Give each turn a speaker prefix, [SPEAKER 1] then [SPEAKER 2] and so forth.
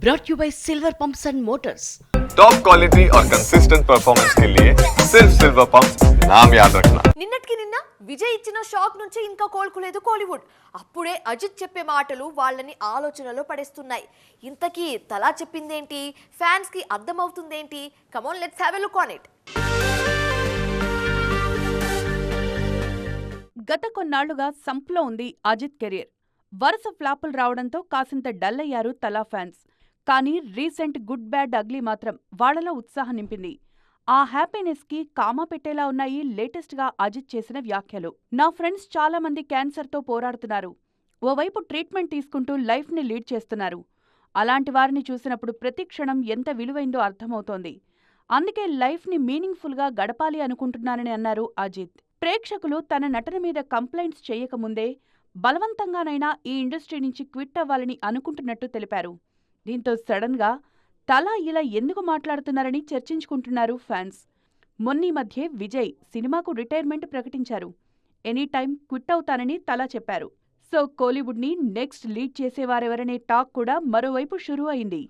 [SPEAKER 1] brought you by Silver Pumps and Motors.
[SPEAKER 2] Top quality और consistent performance के लिए सिर्फ सिल्वर पंप नाम याद रखना
[SPEAKER 3] నిన్నటికి నిన్న విజయ్ ఇచ్చిన షాక్ నుంచి ఇంకా కోలుకోలేదు కోలీవుడ్ అప్పుడే అజిత్ చెప్పే మాటలు వాళ్ళని ఆలోచనలో పడేస్తున్నాయి ఇంతకీ తలా చెప్పిందేంటి ఫ్యాన్స్ కి అర్థమవుతుందేంటి come on let's have a look on it
[SPEAKER 4] గత కొన్నాళ్లుగా సంప్లో ఉంది అజిత్ కెరీర్ వరుస ఫ్లాపులు రావడంతో కాసింత డల్ అయ్యారు తలా ఫ్యాన్స్ కానీ రీసెంట్ గుడ్ బ్యాడ్ అగ్లీ మాత్రం వాళ్ళలో ఉత్సాహం నింపింది. ఆ హ్యాపీనెస్కి కామా పెట్టేలా ఉన్నాయి లేటెస్ట్గా అజిత్ చేసిన వ్యాఖ్యలు. నా ఫ్రెండ్స్ చాలా మంది క్యాన్సర్తో పోరాడుతున్నారు. ఓవైపు ట్రీట్మెంట్ తీసుకుంటూ లైఫ్ని లీడ్ చేస్తున్నారు. అలాంటి వారిని చూసినప్పుడు ప్రతి క్షణం ఎంత విలువైందో అర్థమవుతోంది. అందుకే లైఫ్ని మీనింగ్ఫుల్గా గడపాలి అనుకుంటున్నానని అన్నారు అజిత్. ప్రేక్షకులు తన నటన మీద కంప్లైంట్స్ చేయకముందే బలవంతంగానైనా ఈ ఇండస్ట్రీ నుంచి క్విట్ అవ్వాలని అనుకుంటున్నట్టు తెలిపారు. దీంతో సడన్గా తలా ఇలా ఎందుకు మాట్లాడుతున్నారని చర్చించుకుంటున్నారు ఫ్యాన్స్. మొన్నీ మధ్యే విజయ్ సినిమాకు రిటైర్మెంట్ ప్రకటించారు. ఎనీ టైం క్విట్ అవుతానని తలా చెప్పారు. సో కోలీవుడ్ని నెక్స్ట్ లీడ్ చేసేవారెవరనే టాక్ కూడా మరోవైపు షురూ అయింది